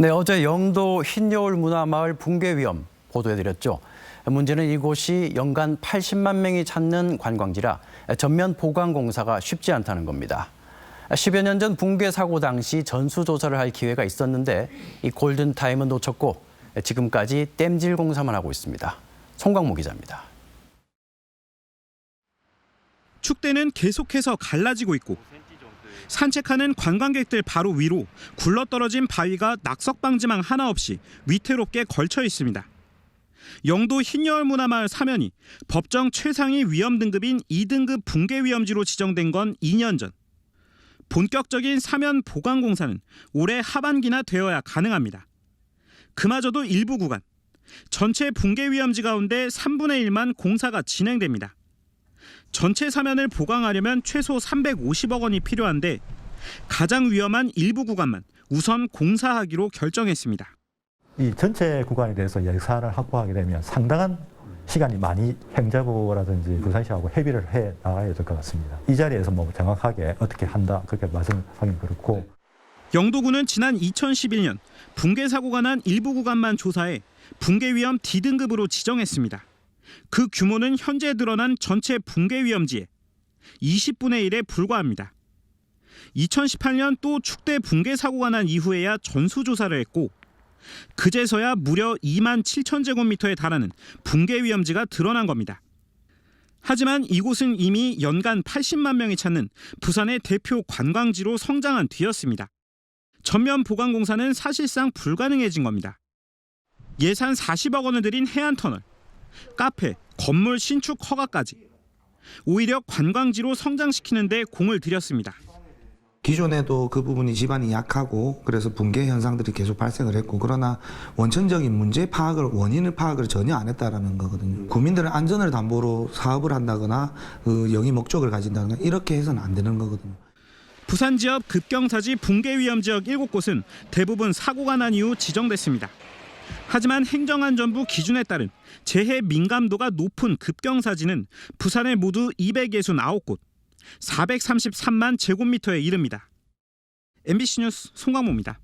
네, 어제 영도 흰여울 문화마을 붕괴 위험 보도해드렸죠. 문제는 이곳이 연간 80만 명이 찾는 관광지라 전면 보강 공사가 쉽지 않다는 겁니다. 10여 년 전 붕괴 사고 당시 전수조사를 할 기회가 있었는데 이 골든타임은 놓쳤고 지금까지 땜질 공사만 하고 있습니다. 송광모 기자입니다. 축대는 계속해서 갈라지고 있고 산책하는 관광객들 바로 위로 굴러떨어진 바위가 낙석 방지망 하나 없이 위태롭게 걸쳐 있습니다. 영도 흰여울 문화마을 사면이 법정 최상위 위험 등급인 2등급 붕괴 위험지로 지정된 건 2년 전. 본격적인 사면 보강 공사는 올해 하반기나 되어야 가능합니다. 그마저도 일부 구간 전체 붕괴 위험지 가운데 3분의 1만 공사가 진행됩니다. 전체 사면을 보강하려면 최소 350억 원이 필요한데 가장 위험한 일부 구간만 우선 공사하기로 결정했습니다. 이 전체 구간에 대해서 예산을 확보하게 되면 상당한 시간이 많이 행자부라든지 부산시하고 협의를 해 나가야 될 것 같습니다. 이 자리에서 뭐 정확하게 어떻게 한다 그렇게 말씀하기는 그렇고 영도군은 지난 2011년 붕괴 사고가 난 일부 구간만 조사해 붕괴 위험 D등급으로 지정했습니다. 그 규모는 현재 드러난 전체 붕괴 위험지의 20분의 1에 불과합니다. 2018년 또 축대 붕괴 사고가 난 이후에야 전수조사를 했고 그제서야 무려 2만 7천 제곱미터에 달하는 붕괴 위험지가 드러난 겁니다. 하지만 이곳은 이미 연간 80만 명이 찾는 부산의 대표 관광지로 성장한 뒤였습니다. 전면 보강 공사는 사실상 불가능해진 겁니다. 예산 40억 원을 들인 해안 터널, 카페, 건물 신축 허가까지 오히려 관광지로 성장시키는 데 공을 들였습니다. 기존에도 그 부분이 집안이 약하고 그래서 붕괴 현상들이 계속 발생을 했고 그러나 원천적인 문제 파악을 원인을 파악을 전혀 안 했다라는 거거든요. 국민들의 안전을 담보로 사업을 한다거나 그 영위 목적을 가진다거나 이렇게 해서는 안 되는 거거든요. 부산 지역 급경사지 붕괴 위험 지역 7곳은 대부분 사고가 난 이후 지정됐습니다. 하지만 행정안전부 기준에 따른 재해 민감도가 높은 급경사지는 부산에 모두 269곳, 433만 제곱미터에 이릅니다. MBC 뉴스 송광모입니다.